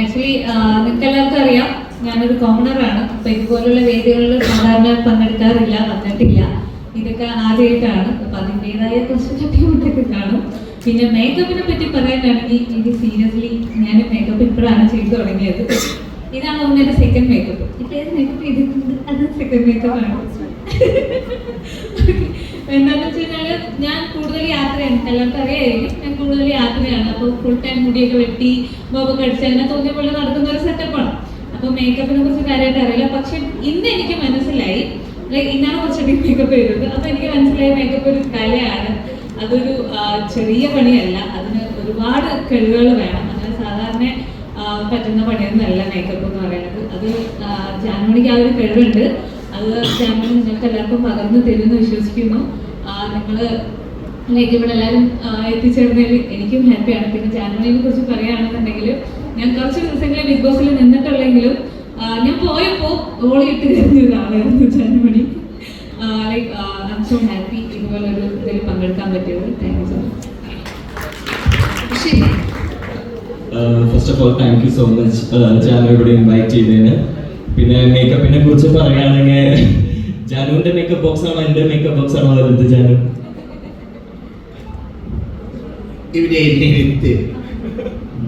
Actually നിങ്ങൾക്ക് എല്ലാവർക്കും അറിയാം ഞാനൊരു കോമണറാണ് അപ്പൊ ഇതുപോലുള്ള വേദികളിൽ സാധാരണ പങ്കെടുക്കാറില്ല വന്നിട്ടില്ല. ഇതൊക്കെ ആദ്യമായിട്ടാണ് അപ്പൊ അതിന്റെതായ കുറച്ച് ബുദ്ധിമുട്ടൊക്കെ കാണും. പിന്നെ മേക്കപ്പിനെ പറ്റി പറയാനാണെങ്കിൽ എനിക്ക് സീരിയസ്ലി ഞാൻ മേക്കപ്പ് ഇപ്പോഴാണ് ചെയ്തു തുടങ്ങിയത്. ഇതാണ് ഒന്നിന്റെ സെക്കൻഡ് മേക്കപ്പ് ഇപ്പൊ ഏത് മേക്കപ്പ് ചെയ്തിട്ടുണ്ട്? അത് സെക്കൻഡ് മേക്കപ്പ് ആണ്. എന്താണെന്ന് വെച്ച് കഴിഞ്ഞാൽ ഞാൻ കൂടുതൽ യാത്രയാണ് എല്ലാവർക്കും അറിയായിരിക്കും ഞാൻ കൂടുതൽ യാത്രയാണ് അപ്പോൾ ഫുൾ ടൈം മുടിയൊക്കെ വെട്ടി ബോബൊക്കെ അടിച്ച് അങ്ങനെ തോന്നിയ പോലെ നടക്കുന്ന ഒരു സെറ്റപ്പാണ് അപ്പോൾ മേക്കപ്പിനെ കുറിച്ച് കാര്യമായിട്ട് അറിയില്ല. പക്ഷെ ഇന്ന് എനിക്ക് മനസ്സിലായി. ലൈക്ക് ഇന്നാണ് കുറച്ചധികം മേക്കപ്പ് ചെയ്തത്. അപ്പോൾ എനിക്ക് മനസ്സിലായി മേക്കപ്പ് ഒരു കലയാണ്. അതൊരു ചെറിയ പണിയല്ല. അതിന് ഒരുപാട് കഴിവുകൾ വേണം. അങ്ങനെ സാധാരണ പറ്റുന്ന പണിയൊന്നുമല്ല മേക്കപ്പ് എന്ന് പറയുന്നത്. അത് ജാൻമണിക്ക് ആ ഒരു കഴിവുണ്ട്. അത് ഞങ്ങൾ നിങ്ങൾക്ക് എല്ലാവർക്കും പകർന്നു തരുമെന്ന് വിശ്വസിക്കുന്നു. നിങ്ങൾ ലൈക്ക് ഇവിടെ എല്ലാവരും എത്തിച്ചേർന്നതിൽ എനിക്കും ഹാപ്പിയാണ് പിന്നെ ജാനുവരിനെ കുറിച്ച് പറയുകയാണെന്നുണ്ടെങ്കിൽ ഞാൻ കുറച്ച് ദിവസങ്ങളെ ബിഗ് ബോസിൽ നിന്നിട്ടുള്ളെങ്കിലും ഞാൻ പോയപ്പോൾ ഓളിയിട്ട് തരുന്ന ഒരാളായിരുന്നു like I am so happy ഇതുപോലെ ഒരു ഇതിൽ പങ്കെടുക്കാൻ പറ്റിയത്. Thank you so much first of all thank you so much channel invite ചെയ്തതിന്. പിന്നെ മേക്കപ്പിനെ കുറിച്ച് പറയുകയാണെങ്കിൽ ജാനുവിന്റെ മേക്കപ്പ് ബോക്സ് ആണോ? എന്റെ മേക്കപ്പ് ബോക്സ് ആണോ? വലുത് ജാനു? ഇവിടെ എന്നെ എടുത്ത്.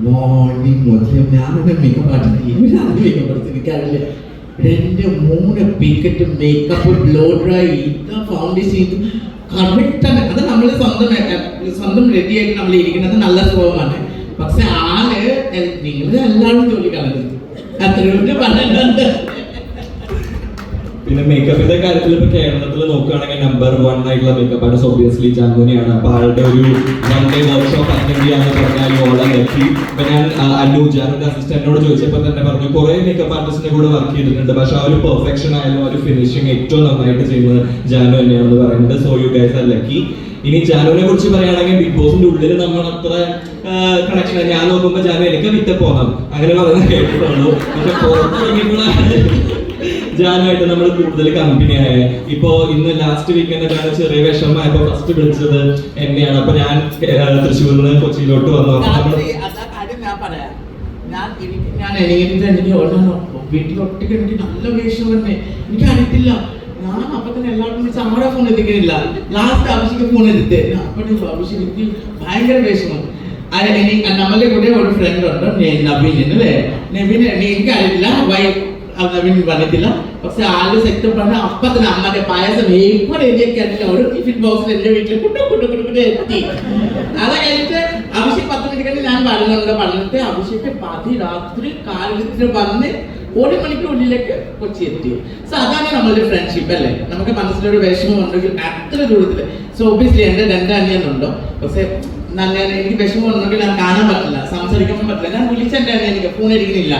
മോർണിംഗ് മുതൽ ഞാനൊക്കെ മേക്കപ്പ് ആർട്ടിസ്റ്റ് ഇവരാണ് മേക്കപ്പ് ആർട്ടിസ്റ്റ് എനിക്കറിയില്ല. രണ്ട് മൂന്ന് പിക്കറ്റ് മേക്കപ്പ് ബ്ലോ ഡ്രൈ ഇതാ ഫൗണ്ടേഷൻ കറക്റ്റ് കറക്റ്റാണ് അത് നമ്മൾ സ്വന്തം സ്വന്തം റെഡി ആയിട്ട് നമ്മൾ ഇരിക്കുന്നത് നല്ല സ്വഭാവമാണ്. പക്ഷെ ആൾ നിങ്ങൾ എല്ലാവരും ജോലി കളഞ്ഞത് പിന്നെ മേക്കപ്പിന്റെ കാര്യത്തിൽ ഇപ്പൊ കേരളത്തിൽ നോക്കുകയാണെങ്കിൽ നമ്പർ വൺ ആയിട്ടുള്ള മേക്കപ്പ് ആർട്ടിസ്റ്റ് ഒബിയസ്ലി ജാനുവിനെയാണ് അപ്പൊ ആളുടെ ഒരു വൺ ഡേ വർക്ക്ഷോപ്പ് അറ്റൻഡ് ചെയ്യാന്ന് പറഞ്ഞാൽ ഓളെ ലക്കി ഇപ്പൊ ഞാൻ അല്ലു അസിസ്റ്റന്റിനോട് ചോദിച്ചപ്പോൾ തന്നെ പറഞ്ഞു കുറെ മേക്കപ്പ് ആർട്ടിസ്റ്റിന്റെ കൂടെ വർക്ക് ചെയ്തിട്ടുണ്ട്. പക്ഷെ ആ ഒരു പെർഫെക്ഷൻ ആയാലും ആ ഒരു ഫിനിഷിംഗ് ഏറ്റവും നന്നായിട്ട് ചെയ്യുന്നത് ജാനു തന്നെയാണെന്ന് പറയുന്നത്. So you guys are lucky ഇനി ജാനുവിനെ കുറിച്ച് പറയുകയാണെങ്കിൽ ബിഗ് ഉള്ളിൽ നമ്മൾ അത്ര കണക്ഷൻ ഞാൻ നോക്കുമ്പോൾ ജാമ്യ എനിക്ക് വിറ്റ പോകണം അങ്ങനെ പറയുന്നത് കേട്ടിട്ടുള്ളൂ പക്ഷെ പോകുമ്പോഴാണ് ജാനുമായിട്ട് നമ്മൾ കൂടുതൽ കമ്പനി ആയ. ഇപ്പോ ഇന്ന് ലാസ്റ്റ് വീക്കെൻഡ് ജാനു ചെറിയ വിഷമമായപ്പോ ഫസ്റ്റ് വിളിച്ചത് എന്നെയാണ്. അപ്പൊ ഞാൻ തൃശ്ശൂരിൽ നിന്ന് കൊച്ചിയിലോട്ട് വന്നു. ഞാൻ ഞാൻ എനിക്ക് ഞാൻ വീട്ടിൽ ഒറ്റയ്ക്ക് എനിക്ക് നല്ല വേഷം തന്നെ എനിക്ക് അറിയത്തില്ല ഞാൻ അപ്പൊ തന്നെ എല്ലാവരും വിളിച്ച് നമ്മുടെ ഫോൺ എത്തിക്കുന്നില്ല ലാസ്റ്റ് അഭിഷേക് ഫോൺ എടുത്ത്. അപ്പോഴും ആവശ്യം എനിക്ക് ഭയങ്കര വിഷമം നമ്മളെ കൂടെ ഒരു ഫ്രണ്ട് ഉണ്ട്. നബീൻ അല്ലേ? നബീൻ എനിക്ക് അറിയില്ല വൈ നവീൻ പറഞ്ഞിട്ടില്ല. പക്ഷെ ആൾ സെറ്റ് പറഞ്ഞ അപ്പൊ തന്നെ അമ്മന്റെ പായസം ഏപ്പോ റെഡിയൊക്കെ അറിയില്ല. ഒരു ടിഫിൻ ബോക്സിൽ എന്റെ വീട്ടിൽ കുട്ടു കുട്ടു കുട്ടു എത്തി. അത് കഴിഞ്ഞിട്ട് അഭിഷേക് പത്ത് മിനിറ്റ് കഴിഞ്ഞ് ഞാൻ പറഞ്ഞുണ്ട് പറഞ്ഞിട്ട് അഭിഷേക് പതി രാത്രി കാലത്തിൽ വന്ന് ഒരു മണിക്കൂറിലേക്ക് കൊച്ചി എത്തി സോ അതാണ് നമ്മളുടെ ഫ്രണ്ട്ഷിപ്പ് അല്ലേ? നമുക്ക് മനസ്സിലൊരു വിഷമം ഉണ്ടെങ്കിൽ അത്ര ദൂരത്തിൽ സോ ഒബിയസ്ലി എന്റെ രണ്ട് അനിയനുണ്ടോ? പക്ഷെ ഞാൻ എനിക്ക് വിഷമം ഉണ്ടെങ്കിൽ ഞാൻ കാണാൻ പറ്റില്ല സംസാരിക്കാൻ പറ്റില്ല. ഞാൻ വിളിച്ച എന്റെ അനിയനിക്ക് ഫോൺ എടുക്കുന്നില്ല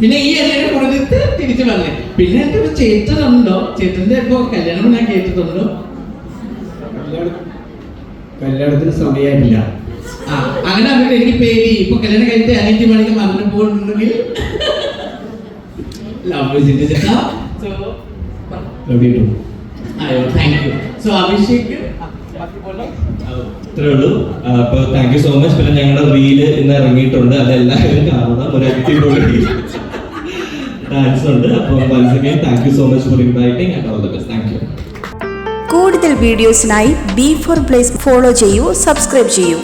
പിന്നെ ഈ അനിയനെ കൊടുത്തിട്ട് തിരിച്ചു വന്നേ. പിന്നെ എന്റെ ഒരു ചേട്ടനുണ്ടോ? ചേട്ടന്റെ ഇപ്പൊ കല്യാണം ഞാൻ കേട്ടിട്ടുണ്ടോ? കല്യാണത്തിന് സമയമില്ല ആ അങ്ങനെ അവരുടെ എനിക്ക് പേടി. ഇപ്പൊ കല്യാണം കഴിഞ്ഞിട്ട് അനിയത്തി മണിക്ക് മറന്നു പോകുന്നുണ്ടെങ്കിൽ ചിന്തിച്ചാ സോ എവിടെ ഇട്ടു അയ്യോ താങ്ക് യു സോ അഭിഷേക് ഇത്രേ ഉള്ളൂ. ആ, അപ്പൊ താങ്ക് യു സോ മച്ച് പിന്നെ ഞങ്ങളുടെ റീൽ ഇന്ന് ഇറങ്ങിയിട്ടുണ്ട്. അത് എല്ലാവരും കാണണം. ഒരു അടിപൊളി ഡാൻസ് ഉണ്ട്. അപ്പൊ once again thank you so much for inviting and all the best thank you കൂടുതൽ വീഡിയോസിനായി ബി ഫോർ പ്ലേസ് ഫോളോ ചെയ്യൂ സബ്സ്ക്രൈബ് ചെയ്യൂ.